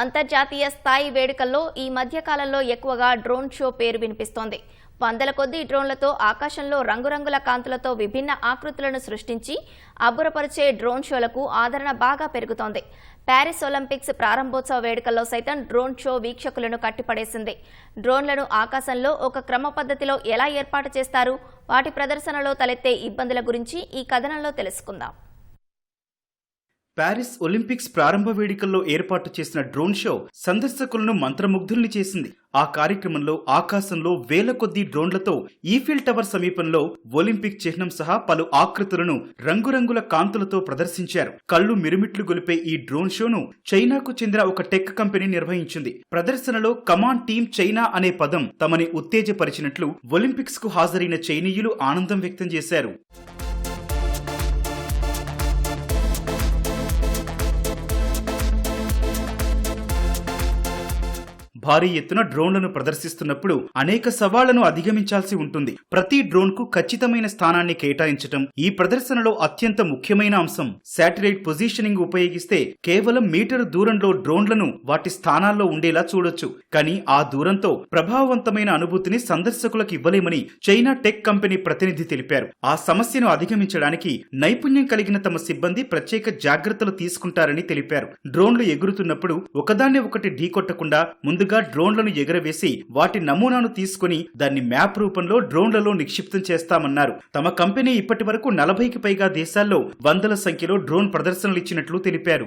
అంతర్జాతీయ స్థాయి వేడుకల్లో ఈ మధ్యకాలంలో ఎక్కువగా డ్రోన్ షో పేరు వినిపిస్తోంది. వందల కొద్దీ డ్రోన్లతో ఆకాశంలో రంగురంగుల కాంతులతో విభిన్న ఆకృతులను సృష్టించి అబ్బురపరిచే డ్రోన్ షోలకు ఆదరణ బాగా పెరుగుతోంది. ప్యారిస్ ఒలింపిక్స్ ప్రారంభోత్సవ వేడుకల్లో సైతం డ్రోన్ షో వీక్షకులను కట్టిపడేసింది. డ్రోన్లను ఆకాశంలో ఒక క్రమ పద్ధతిలో ఎలా ఏర్పాటు చేస్తారు? వాటి ప్రదర్శనలో తలెత్తే ఇబ్బందుల గురించి ఈ కథనంలో తెలుసుకుందాం. ప్యారిస్ ఒలింపిక్స్ ప్రారంభ వేడుకల్లో ఏర్పాటు చేసిన డ్రోన్ షో సందర్శకులను మంత్రముగ్ధుల్ని చేసింది. ఆ కార్యక్రమంలో ఆకాశంలో వేల కొద్దీ డ్రోన్లతో ఈఫిల్ టవర్ సమీపంలో ఒలింపిక్ చిహ్నం సహా పలు ఆకృతులను రంగురంగుల కాంతులతో ప్రదర్శించారు. కళ్ళు మిరుమిట్లు గొలిపే ఈ డ్రోన్ షోను చైనాకు చెందిన ఒక టెక్ కంపెనీ నిర్వహించింది. ప్రదర్శనలో కమాన్ టీమ్ చైనా అనే పదం తమని ఉత్తేజపరిచినట్లు ఒలింపిక్స్కు హాజరైన చైనీయులు ఆనందం వ్యక్తం చేశారు. భారీ ఎత్తున డ్రోన్లను ప్రదర్శిస్తున్నప్పుడు అనేక సవాళ్ళను అధిగమించాల్సి ఉంటుంది. ప్రతి డ్రోన్కు ఖచ్చితమైన స్థానాన్ని కేటాయించటం ఈ ప్రదర్శనలో అత్యంత ముఖ్యమైన అంశం. శాటిలైట్ పొజిషనింగ్ ఉపయోగిస్తే కేవలం మీటరు దూరంలో డ్రోన్లను వాటి స్థానాల్లో ఉండేలా చూడొచ్చు. కానీ ఆ దూరంతో ప్రభావవంతమైన అనుభూతిని సందర్శకులకు ఇవ్వలేమని చైనా టెక్ కంపెనీ ప్రతినిధి తెలిపారు. ఆ సమస్యను అధిగమించడానికి నైపుణ్యం కలిగిన తమ సిబ్బంది ప్రత్యేక జాగ్రత్తలు తీసుకుంటారని తెలిపారు. డ్రోన్లు ఎగురుతున్నప్పుడు ఒకదాన్ని ఒకటి ఢీకొట్టకుండా ముందుగా డ్రోన్లను ఎగరవేసి వాటి నమూనాను తీసుకుని దాన్ని మ్యాప్ రూపంలో డ్రోన్లలో నిక్షిప్తం చేస్తామన్నారు. తమ కంపెనీ ఇప్పటి వరకు నలభైకి పైగా దేశాల్లో వందల సంఖ్యలో డ్రోన్ ప్రదర్శనలు ఇచ్చినట్లు తెలిపారు.